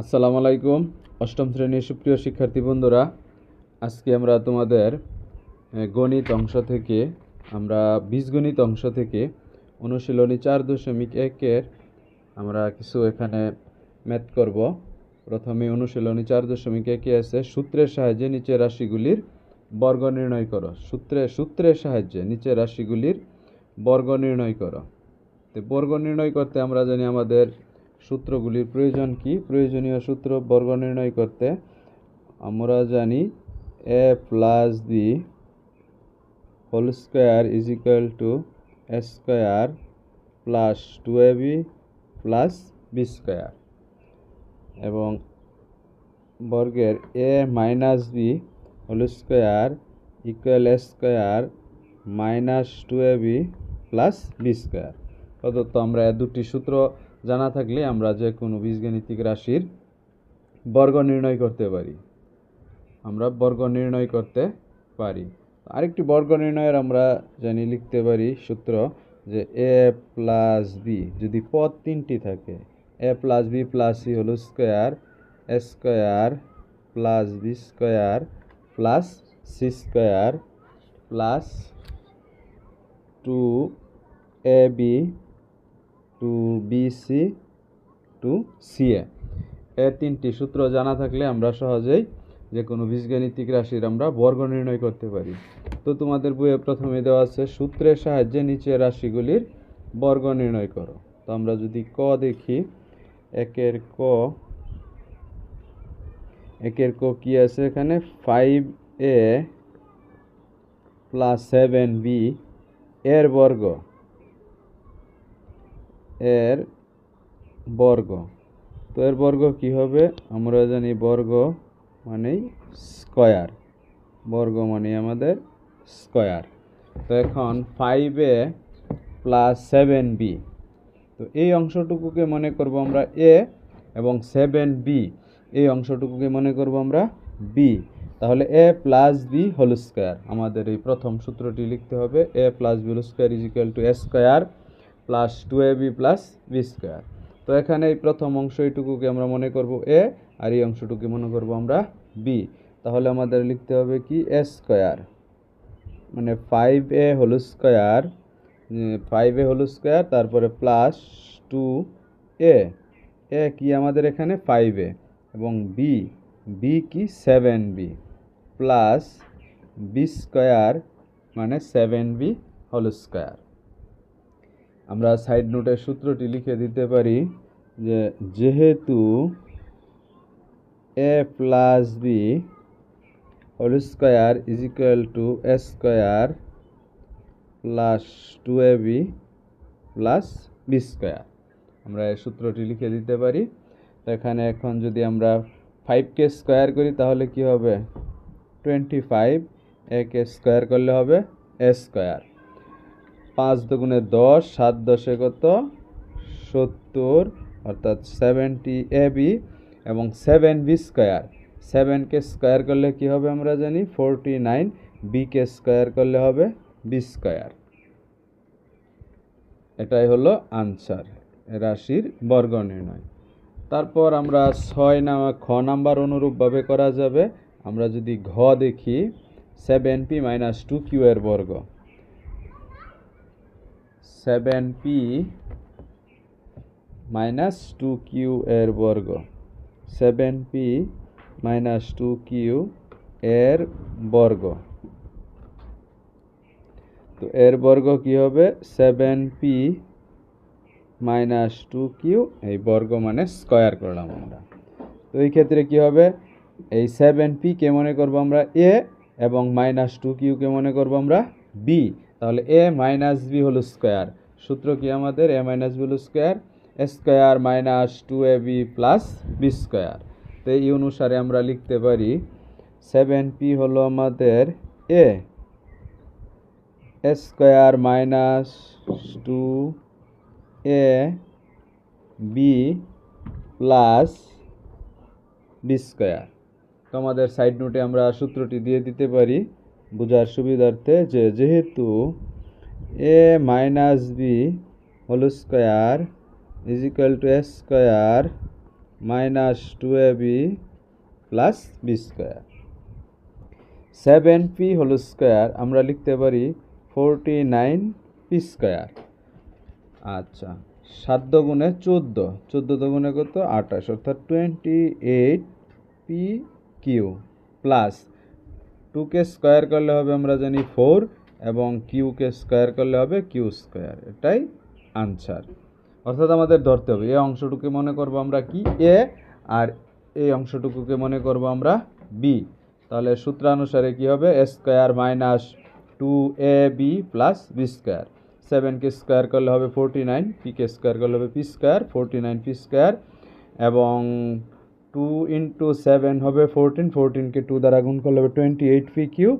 আসসালামু আলাইকুম। অষ্টম শ্রেণির সুপ্রিয় শিক্ষার্থী বন্ধুরা, আজকে আমরা তোমাদের গণিত অংশ থেকে, আমরা বীজগণিত অংশ থেকে অনুশীলনী চার দশমিক একের আমরা কিছু এখানে ম্যাথ করব। প্রথমে অনুশীলনী চার দশমিক একে আছে, সূত্রের সাহায্যে নিচের রাশিগুলির বর্গ নির্ণয় করো। সূত্রে, সূত্রের সাহায্যে নিচের রাশিগুলির বর্গ নির্ণয় করো। তো বর্গ নির্ণয় করতে আমরা জানি আমাদের সূত্রগুলির প্রয়োজন কি? প্রয়োজনীয় সূত্র বর্গ নির্ণয় করতে আমরা জানি A plus B whole square is equal to A square plus two A B plus B square এবং বর্গের A minus B whole square equal A square minus two A B plus B square প্রদত্ত আমরা দুটি সূত্র জানা থাকলে আমরা যে কোনো বীজগাণিতিক রাশির বর্গ নির্ণয় করতে পারি। আমরা বর্গ নির্ণয় করতে পারি। আরেকটি বর্গ নির্ণয়ের আমরা জানি লিখতে পারি সূত্র যে এ প্লাস বি, যদি পদ তিনটি থাকে, A plus B plus C whole square, A square plus B square plus C square plus two A B two B C, two C A. এ তিনটি সূত্র জানা থাকলে আমরা সহজেই যে কোনো বীজগাণিতিক রাশির আমরা বর্গ নির্ণয় করতে পারি। তো তোমাদের বইয়ে প্রথমে দেওয়া আছে, সূত্রের সাহায্যে নিচের রাশিগুলির বর্গ নির্ণয় করো। তো আমরা যদি ক দেখি, একের ক একের ক কি আছে এখানে? Five A plus seven B এর বর্গ। এর বর্গ। তো এর বর্গ কি হবে? আমরা জানি বর্গ মানেই স্কয়ার। বর্গ মানে আমাদের স্কয়ার। তো এখন five A plus seven B তো এই অংশটুকুকে মনে করব আমরা এ এবং সেভেন বি এই অংশটুকুকে মনে করব আমরা বি তাহলে A plus B whole square আমাদের এই প্রথম সূত্রটি লিখতে হবে। A plus B whole square is equal to A square plus two A B plus B square তো এখানে এই প্রথম অংশ এইটুকুকে আমরা মনে করব এ আর এই অংশটুকে মনে করব আমরা বি তাহলে আমাদের লিখতে হবে কি? এ স্কোয়ার মানে five A whole square five A whole square তারপরে প্লাস টু এ এ কি আমাদের এখানে? ফাইভ এ এবং বি বি কি? Seven B plus B square মানে সেভেন বি হোল স্কোয়ার আমরা সাইড নোটের সূত্রটি লিখে দিতে পারি যে, যেহেতু A plus B whole square is equal to A square plus two A B plus B square আমরা এই সূত্রটি লিখে দিতে পারি। তো এখানে এখন যদি আমরা ফাইভকে স্কোয়ার করি, তাহলে কি হবে? টোয়েন্টি ফাইভ একে স্কোয়ার করলে হবে এ স্কোয়ার পাঁচ দুগুণে দশ, সাত দশে কত? সত্তর, অর্থাৎ সেভেন্টি এ বি এবং সেভেন বি স্কোয়ার সেভেনকে স্কোয়ার করলে কি হবে আমরা জানি? ফোরটি নাইন বিকে স্কোয়ার করলে হবে বি স্কোয়ার এটাই হলো আনসার রাশির বর্গ নির্ণয়। তারপর আমরা ছয় নামা খ নাম্বার অনুরূপভাবে করা যাবে। আমরা যদি ঘ দেখি seven P minus two Q এর বর্গ। Seven P minus two Q এর বর্গ। Seven P minus two Q এর বর্গ। তো এর বর্গ কি হবে? Seven P minus two Q, এই বর্গ মানে স্কোয়ার করলাম আমরা। তো এই ক্ষেত্রে কি হবে? এই সেভেন পিকে মনে করব আমরা এ এবং মাইনাস টু কিউকে মনে করব আমরা বি। তাহলে A minus B whole square সূত্র কি আমাদের? A minus B whole square square minus two A B plus B square তো এই অনুসারে আমরা লিখতে পারি সেভেন পি হলো আমাদের A square minus two A B plus B square তো আমাদের সাইড নোটে আমরা সূত্রটি দিয়ে দিতে পারি। বোঝার সুবিধার্থে যে যেহেতু A minus B whole square is to A square minus two A B plus B square. Seven P whole square আমরা লিখতে পারি ফোরটি নাইন পি স্কোয়ার। আচ্ছা সাত গুণে চোদ্দ চোদ্দ গুণে কত? আঠাশ, অর্থাৎ twenty eight P Q plus টুকে স্কোয়ার করলে হবে আমরা জানি ফোর এবং কিউকে স্কোয়ার করলে হবে কিউ স্কোয়ার। এটাই আনসার। অর্থাৎ আমাদের ধরতে হবে এই অংশটুকে মনে করব আমরা কি? এ আর এই অংশটুকুকে মনে করব আমরা বি। তাহলে সূত্রানুসারে কি হবে? A square minus two A B plus B square. সেভেনকে square করলে হবে ফোরটি নাইন পিকে স্কোয়ার করলে হবে P square, forty nine P square এবং টু ইন্টু সেভেন হবে ফোরটিন ফোরটিনকে টু দ্বারা গুণ করলে হবে twenty eight P Q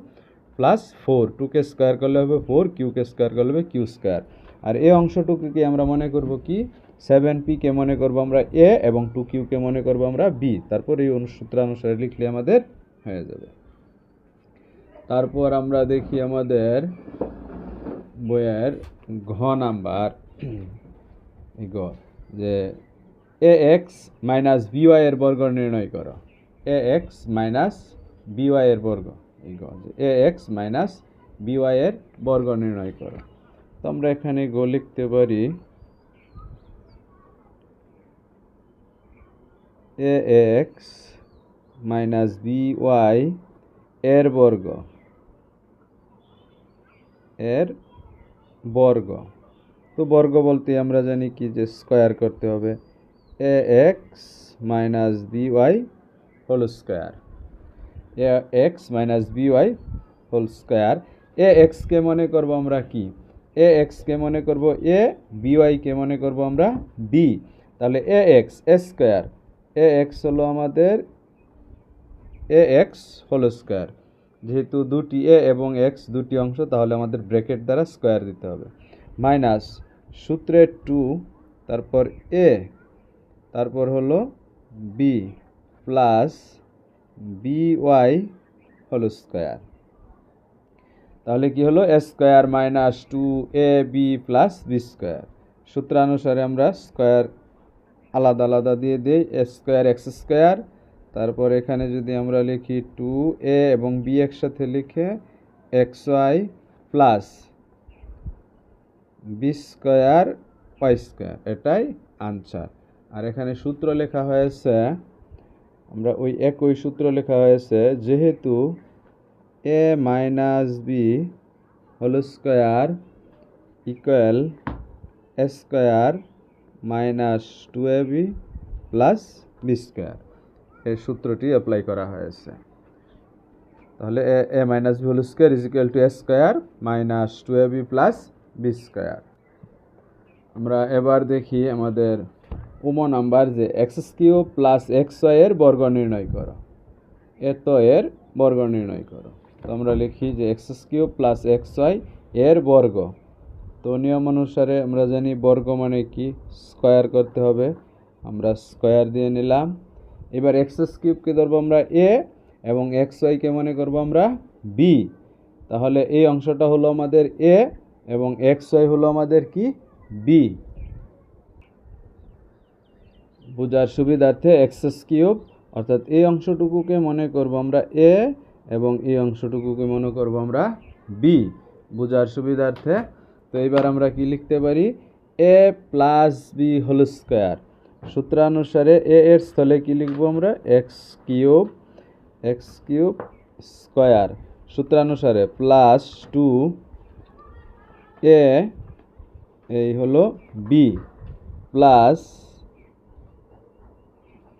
plus four টুকে স্কোয়ার করলে হবে ফোর কিউকে স্কোয়ার করলে হবে কিউ স্কোয়ার আর এই অংশটুকুকে আমরা মনে করব কি? সেভেন পিকে মনে করব আমরা এ এবং টু কিউকে মনে করব আমরা বি তারপর এই সূত্রানুসারে লিখলে আমাদের হয়ে যাবে। তারপর আমরা দেখি আমাদের বইয়ের ঘ নাম্বার। গ যে এ এক্স মাইনাস বিওয়াই এর বর্গ নির্ণয় করো। এ এক্স মাইনাস বিওয়াই এর বর্গ। এ এক্স মাইনাস বিওয়াই এর বর্গ নির্ণয় করো। তো আমরা এখানে গো লিখতে পারি A X minus B Y এর বর্গ। এর বর্গ। তো বর্গ বলতে আমরা জানি কি যে স্কোয়ার করতে হবে। A X minus B Y whole square A X minus B Y whole square A এক্সকে মনে করব আমরা কি? এ এক্সকে মনে করব এ বি ওয়াইকে মনে করব আমরা বি তাহলে A X A square A X হলো আমাদের এ এক্স হোল স্কোয়ার যেহেতু দুটি এ এবং এক্স দুটি অংশ, তাহলে আমাদের ব্র্যাকেট দ্বারা স্কোয়ার দিতে হবে। মাইনাস সূত্রের টু তারপর এ তারপর হলো B plus B Y whole square তাহলে কি হলো? A square minus two A B plus B square সূত্রানুসারে আমরা স্কোয়ার আলাদা আলাদা দিয়ে দিই। এ স্কোয়ার এক্স স্কোয়ার তারপর এখানে যদি আমরা লিখি টু এ এবং বি একসাথে লিখে X Y plus B square Y square এটাই আনসার আর এখানে সূত্র লেখা হয়েছে, আমরা ওই একই সূত্র লেখা হয়েছে, যেহেতু A minus B whole square equal square minus two A B plus B square এই সূত্রটি অ্যাপ্লাই করা হয়েছে। তাহলে A A minus B whole square is equal to A square minus two A B plus B square আমরা এবার দেখি আমাদের উমো নাম্বার যে এক্স কিউ প্লাস এক্সের বর্গ নির্ণয় করো। এত এর বর্গ নির্ণয় করো। তো আমরা লিখি যে এক্স কিউ প্লাস এক্সের বর্গ। তো নিয়ম অনুসারে আমরা জানি বর্গ মানে কি? স্কোয়ার করতে হবে। আমরা স্কোয়ার দিয়ে নিলাম। এবার এক্স কিউবকে ধরবো আমরা এ এবং এক্স ওয়াইকে মনে করব আমরা বি তাহলে এই অংশটা হলো আমাদের এ এবং এক্স ওয়াই হলো আমাদের কি? বি বোঝার সুবিধার্থে এক্সেস কিউব অর্থাৎ এই অংশটুকুকে মনে করব আমরা এ এবং এই অংশটুকুকে মনে করব আমরা বি বোঝার সুবিধার্থে। তো এবার আমরা কি লিখতে পারি? A plus B whole square সূত্রানুসারে A এর স্থলে কি লিখব আমরা? X cube X cube square সূত্রানুসারে plus two A এই হলো বি প্লাস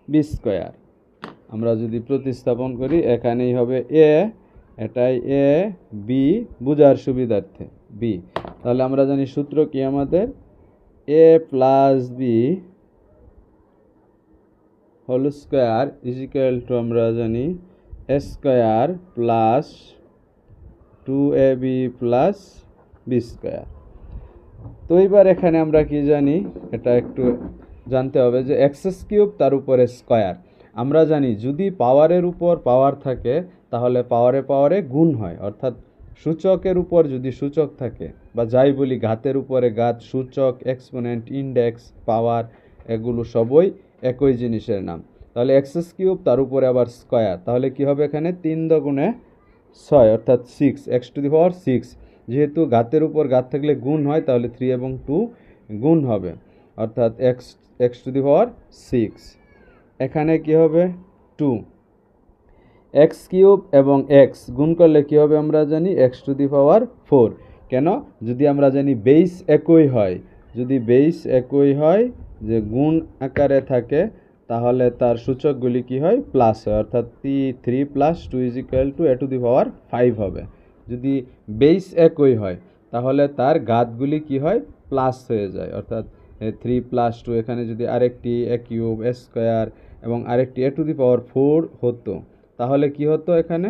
বি স্কোয়ার আমরা যদি প্রতিস্থাপন করি, এখানেই হবে এ এটাই এ বি বোঝার সুবিধার্থে বি তাহলে আমরা জানি সূত্র কি আমাদের? A plus B whole square is two আমরা জানি A square plus two A B plus B square তো এবার এখানে আমরা কি জানি? এটা একটু জানতে হবে যে এক্সেস কিউব তার উপরে স্কোয়ার। আমরা জানি যদি পাওয়ারের উপর পাওয়ার থাকে, তাহলে পাওয়ারে পাওয়ারে গুণ হয়। অর্থাৎ সূচকের উপর যদি সূচক থাকে, বা যাই বলি ঘাতের উপরে ঘাত, সূচক, এক্সপোনেন্ট, ইন্ডেক্স, পাওয়ার, এগুলো সবই একই জিনিসের নাম। তাহলে এক্স কিউব তার উপরে আবার স্কয়ার। তাহলে কি হবে এখানে? তিন দগুণে ছয়, অর্থাৎ six X to the power six যেহেতু ঘাতের উপর ঘাত থাকলে গুণ হয়, তাহলে থ্রি এবং টু গুণ হবে। অর্থাৎ X X to the power six. এখানে কি হবে? টু। এক্স কিউব এবং এক্স গুণ করলে কি হবে আমরা জানি? X to the power four. কেন? যদি আমরা জানি বেস একই হয়, যদি বেস একই হয় যে গুণ আকারে থাকে, তাহলে তার সূচকগুলি কি হয়? প্লাস হয়। অর্থাৎ টি three plus two is equal to A to the power five হবে। যদি বেস একই হয়, তাহলে তার ঘাতগুলি কি হয়? প্লাস হয়ে যায়। অর্থাৎ থ্রি প্লাস টু এখানে যদি আরেকটি এ কিউব এ স্কোয়ার এবং আরেকটি এ টু দি পাওয়ার ফোর হতো, তাহলে কি হতো এখানে?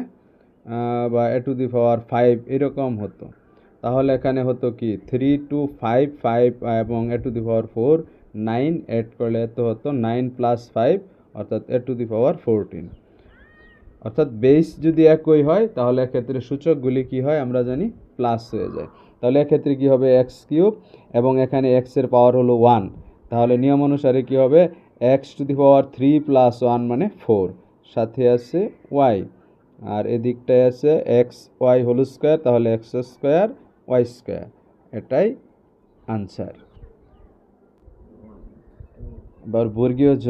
বা এ টু দি পাওয়ার ফাইভ এরকম হতো। তাহলে এখানে হতো কি? থ্রি টু ফাইভ ফাইভ এবং A to the power four nine add করলে তো হতো নাইন প্লাস ফাইভ অর্থাৎ A to the power fourteen অর্থাৎ বেস যদি একই হয়, তাহলে এক্ষেত্রে সূচকগুলি কি হয়? আমরা জানি প্লাস হয়ে যায়। তাহলে এক্ষেত্রে কী হবে এক্স কিউব এবং এখানে এক্সের পাওয়ার হলো ওয়ান তাহলে নিয়ম অনুসারে কী হবে? X to the power three plus one মানে ফোর সাথে আছে ওয়াই আর এদিকটায় আছে এক্স ওয়াই হোল স্কোয়ার তাহলে এক্স স্কোয়ার ওয়াই স্কোয়ার এটাই আনসার এবার বর্গীয় জ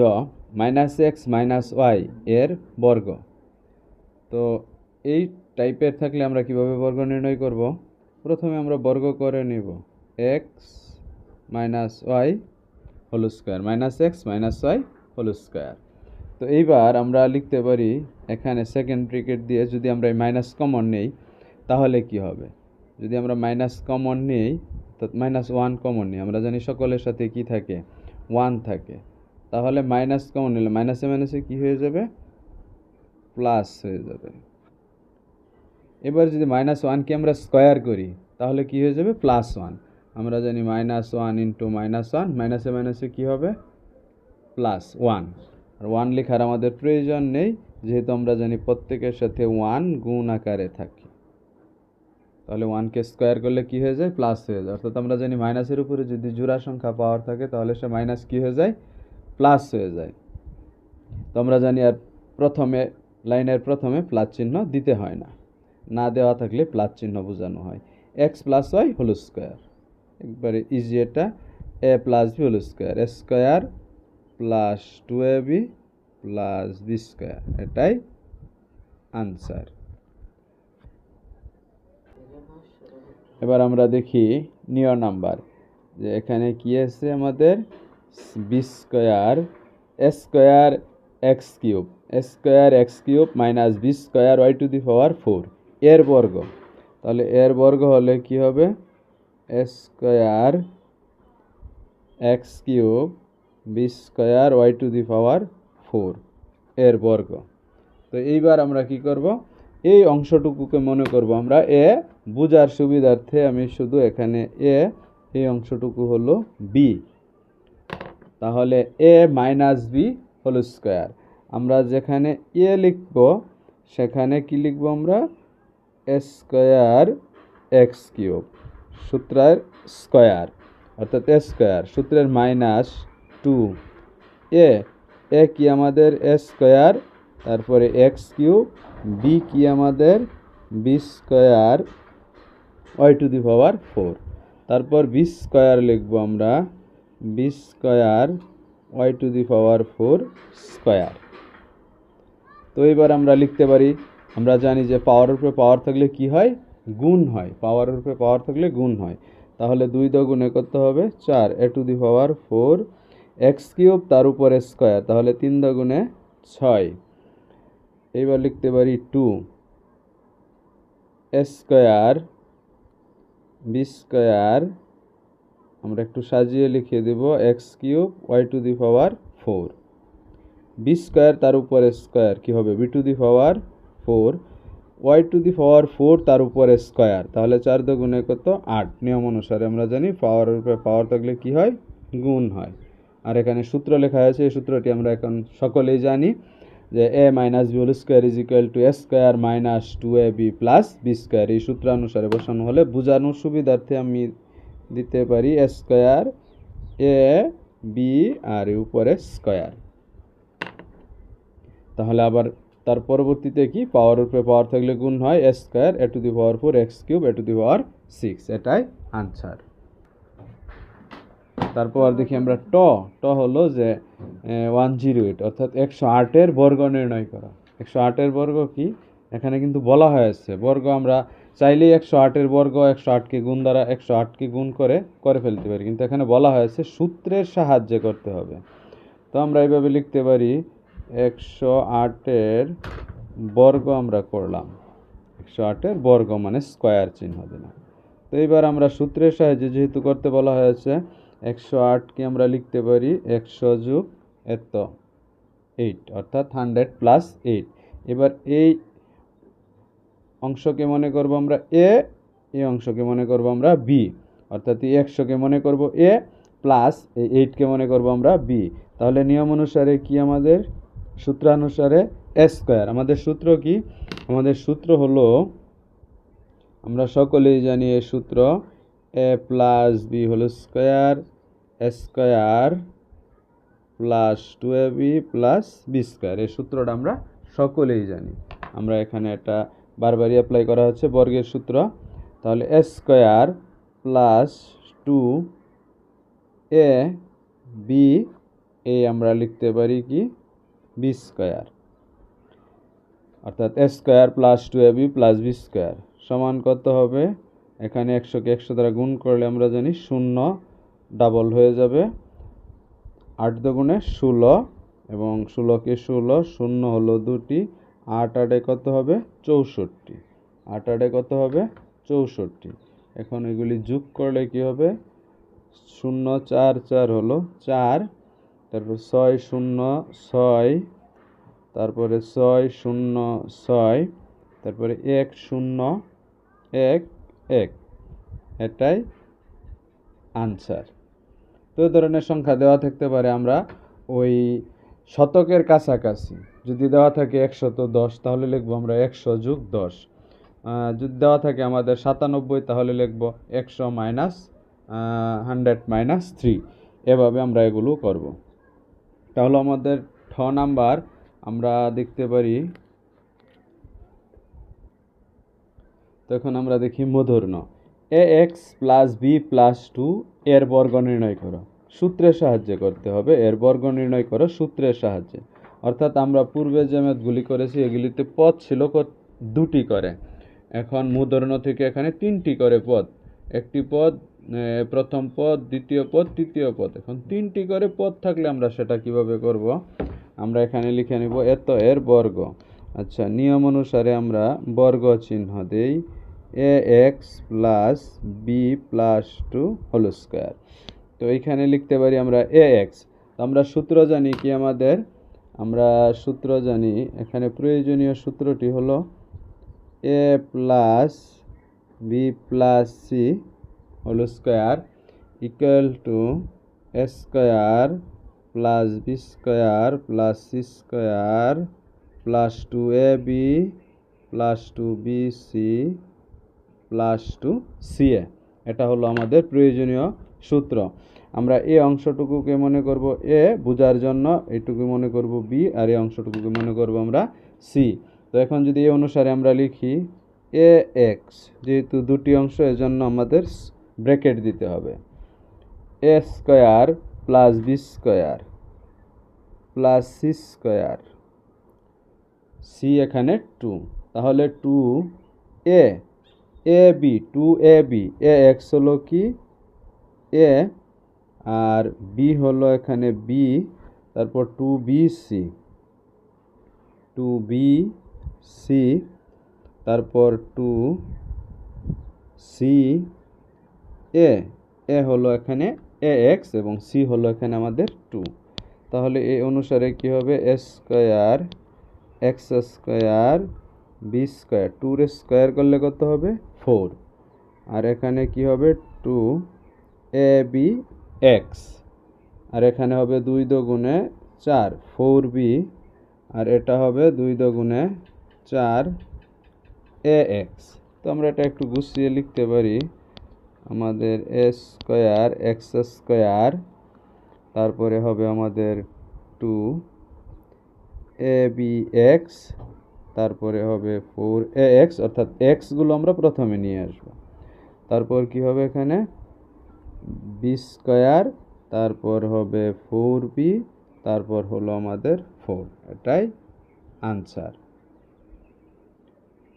মাইনাস এক্স মাইনাস ওয়াই এর বর্গ। তো এই টাইপের থাকলে আমরা কীভাবে বর্গ নির্ণয় করব? প্রথমে আমরা বর্গ করে নিব। X minus Y whole square minus X minus Y whole square তো এইবার আমরা লিখতে পারি, এখানে সেকেন্ড ব্রিকেট দিয়ে যদি আমরা মাইনাস কমন নেই, তাহলে কি হবে? যদি আমরা মাইনাস কমন নেই, তো মাইনাস ওয়ান কমন নিই। আমরা জানি সকলের সাথে কি থাকে? ওয়ান থাকে। তাহলে মাইনাস কমন নিলে মাইনাসে মাইনাসে কি হয়ে যাবে? প্লাস হয়ে যাবে। এবার যদি মাইনাস ওয়ানকে আমরা স্কোয়ার করি, তাহলে কি হয়ে যাবে? প্লাস ওয়ান আমরা জানি minus one into minus one মাইনাসে মাইনাসে কী হবে? প্লাস ওয়ান আর ওয়ান লেখার আমাদের প্রয়োজন নেই, যেহেতু আমরা জানি প্রত্যেকের সাথে ওয়ান গুণ আকারে থাকে। তাহলে ওয়ানকে স্কোয়ার করলে কি হয়ে যায়? প্লাস হয়ে যায়। অর্থাৎ আমরা জানি মাইনাসের উপরে যদি জোড়া সংখ্যা পাওয়ার থাকে, তাহলে সে মাইনাস কি হয়ে যায়? প্লাস হয়ে যায়। তো আমরা জানি আর প্রথমে লাইনের প্রথমে প্লাস চিহ্ন দিতে হয় না। না দেওয়া থাকলে প্লাস চিহ্ন বোঝানো হয়। X plus Y whole square একবারে ইজি এটা। A plus B whole square A square plus two A B plus B square এটাই আনসার এবার আমরা দেখি নিয় নাম্বার যে এখানে কি আছে আমাদের? B square square X cube square X cube minus B square Y to the power four এর বর্গ। তাহলে এর বর্গ হলে কি হবে? Square X cube, B square Y to the power four, এর বর্গ। তো এইবার আমরা কি করব? এই অংশটুকুকে মনে করব আমরা, এ বোঝার সুবিধার্থে আমি শুধু এখানে এ, এই অংশটুকু হলো বি। তাহলে a minus b whole square. আমরা যেখানে এ লিখব, সেখানে কি লিখব আমরা? স্কোয়ার এক্স কিউব, সূত্রের স্কোয়ার, অর্থাৎ স্কোয়ার, সূত্রের মাইনাস টু। এ এ কি আমাদের স্কোয়ার, তারপরে এক্স কিউব, বি কি আমাদের b square, y to the power four. তারপর বি স্কোয়ার লিখব আমরা, b square, y to the power four square. তো এবার আমরা লিখতে পারি আমরা জানি যে পাওয়ারের উপরে পাওয়ার থাকলে কি হয়? গুণ হয়। পাওয়ারের উপরে পাওয়ার থাকলে গুণ হয়। তাহলে দুই দগুণে করতে হবে চার। A to the power four x cube তার উপরে স্কোয়ার। তাহলে তিন দগুণে ছয়। এইবার লিখতে পারি টু। স্কোয়ার বি স্কোয়ার আমরা একটু সাজিয়ে লিখে দেব x cube y to the power four. B square তার উপরে স্কোয়ার কী হবে? B to the power four y to the power four তার উপরে স্কোয়ার তাহলে চার দুগুণে কত? আট। নিয়ম অনুসারে আমরা জানি পাওয়ারের উপরে পাওয়ার থাকলে কি হয়? গুণ হয়। আর এখানে সূত্র লেখা আছে, এই সূত্রটি আমরা এখন সকলেই জানি যে a minus b whole square is equal to a square minus two a b plus b square এই সূত্রানুসারে বসানো হলে বোঝানোর সুবিধার্থে আমি দিতে পারি এ স্কোয়ার এ বি আর উপরে স্কোয়ার তাহলে আবার তার পরবর্তীতে কি? পাওয়ার উপরে পাওয়ার থাকলে গুণ হয় a square a to the power four x cube a to the power six এটাই আনসার তারপর দেখি আমরা ট ট হলো যে ওয়ান জিরো এইট অর্থাৎ একশো আটের বর্গ নির্ণয় করা। একশো আটের বর্গ কি? এখানে কিন্তু বলা হয়েছে, বর্গ আমরা চাইলেই একশো আটের বর্গ, একশো আটকে গুণ দ্বারা একশো আটকে গুণ করে করে ফেলতে পারি। কিন্তু এখানে বলা হয়েছে সূত্রের সাহায্যে করতে হবে। তো আমরা এইভাবে লিখতে পারি একশো আটের বর্গ আমরা করলাম। একশো আটের বর্গ মানে স্কোয়ার চিহ্ন দিলাম। তো এইবার আমরা সূত্রের সাহায্যে যেহেতু করতে বলা হয়েছে, একশো আটকে আমরা লিখতে পারি একশো যুগ এত এইট, অর্থাৎ হান্ড্রেড প্লাস এইট। এবার এই অংশকে মনে করব আমরা এ, এই অংশকে মনে করব আমরা বি, অর্থাৎ এই একশোকে মনে করব এ প্লাস এই এইটকে মনে করব আমরা বি। তাহলে নিয়ম অনুসারে কি আমাদের? সূত্রানুসারে এ স্কোয়ার। আমাদের সূত্র কি? আমাদের সূত্র হলো, আমরা সকলেই জানি এই সূত্র, এ প্লাস বি হলো square, a square plus two a b plus b square. এই সূত্রটা আমরা সকলেই জানি। আমরা এখানে এটা বারবারই অ্যাপ্লাই করা হচ্ছে বর্গের সূত্র। তাহলে a square plus two a b a আমরা লিখতে পারি কি? বি স্কোয়ার অর্থাৎ a square plus two a b plus b square সমান কত হবে? এখানে একশোকে একশো দ্বারা গুণ করলে আমরা জানি শূন্য ডাবল হয়ে যাবে। আট দুগুণে ষোলো এবং ষোলোকে ষোলো, শূন্য হলো দুটি। আট আটে কত হবে? চৌষট্টি। আট আটে কত হবে? চৌষট্টি। এখন এগুলি যোগ করলে কি হবে? শূন্য চার চার হলো চার। তারপর ছয় শূন্য ছয়, তারপরে ছয় শূন্য ছয়, তারপরে এক শূন্য এক এক। এটাই আনসার তো ধরনের সংখ্যা দেওয়া থাকতে পারে আমরা ওই শতকের কাছাকাছি। যদি দেওয়া থাকে একশত দশ, তাহলে লিখব আমরা একশো যুগ দশ। যদি দেওয়া থাকে আমাদের সাতানব্বই, তাহলে লিখব একশো মাইনাস হান্ড্রেড মাইনাস থ্রি। এভাবে আমরা এগুলো করব। তাহলে আমাদের ঠ নাম্বার আমরা দেখতে পারি। তখন আমরা দেখি মধুর্ণ a x plus b plus two এর বর্গ নির্ণয় করো। সূত্রের সাহায্যে করতে হবে, এর বর্গ নির্ণয় করো সূত্রের সাহায্যে। অর্থাৎ আমরা পূর্বে যে ম্যাথগুলি করেছি, এগুলিতে পদ ছিল দুটি করে। এখন মুদর্ণ থেকে এখানে তিনটি করে পদ। একটি পদ প্রথম পদ, দ্বিতীয় পদ, তৃতীয় পদ। এখন তিনটি করে পদ থাকলে আমরা সেটা কীভাবে করব? আমরা এখানে লিখে নিব এত এর বর্গ। আচ্ছা নিয়ম অনুসারে আমরা বর্গ চিহ্ন দেই। A x plus b plus two whole square. তো এইখানে লিখতে পারি আমরা এ এক্স। আমরা সূত্র জানি কি আমাদের? আমরা সূত্র জানি, এখানে প্রয়োজনীয় সূত্রটি হলো a plus b plus c whole square equal to a square plus b square plus c square plus two a b plus two b c plus two c a এটা হলো আমাদের প্রয়োজনীয় সূত্র। আমরা এই অংশটুকুকে মনে করব এ বোঝার জন্য এইটুকু মনে করব বি আর এই অংশটুকুকে মনে করব আমরা সি তো এখন যদি এই অনুসারে আমরা লিখি এ এক্স যেহেতু দুটি অংশ, এজন্য আমাদের ব্র্যাকেট দিতে হবে। A square plus b square plus c square c এখানে টু তাহলে two a a b two a b a x হলো কি? এ আর বি হলো এখানে বি তারপর two b c two b c তারপর টু সি এ এ হলো এখানে এ এক্স এবং সি হলো এখানে আমাদের টু তাহলে এই অনুসারে কি হবে? A square x square b square tour square করলে কত হবে? ফোর আর এখানে কি হবে? টু এ বি এক্স আর এখানে হবে দুই দগুণে চার ফোর বি আর এটা হবে দুই দগুণে চার এ এক্স তো আমরা এটা একটু গুছিয়ে লিখতে পারি। আমাদের এ স্কোয়ার, এক্স স্কোয়ার, তারপরে হবে আমাদের টু, এ বি এক্স, তারপরে হবে ফোর এ এক্স, অর্থাৎ এক্সগুলো আমরা প্রথমে নিয়ে আসব। তারপর কি হবে এখানে? বি স্কোয়ার, তারপর হবে ফোর বি, তারপর হলো আমাদের ফোর, এটাই আনসার।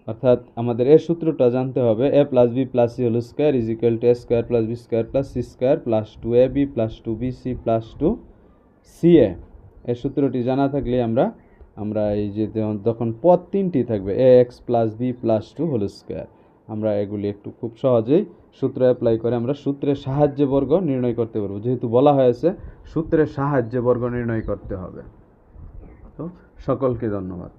অর্থাৎ আমাদের এর সূত্রটা জানতে হবে a plus b plus c whole square is equal to a square plus b square plus c square plus two a b plus two b c plus two c a এর সূত্রটি জানা থাকলে আমরা আমরা এই যে যখন পদ তিনটি থাকবে a x plus b plus two whole square আমরা এগুলি একটু খুব সহজেই সূত্র অ্যাপ্লাই করে আমরা সূত্রের সাহায্যে বর্গ নির্ণয় করতে পারব। যেহেতু বলা হয়েছে, সূত্রের সাহায্যে বর্গ নির্ণয় করতে হবে। তো সকলকে ধন্যবাদ।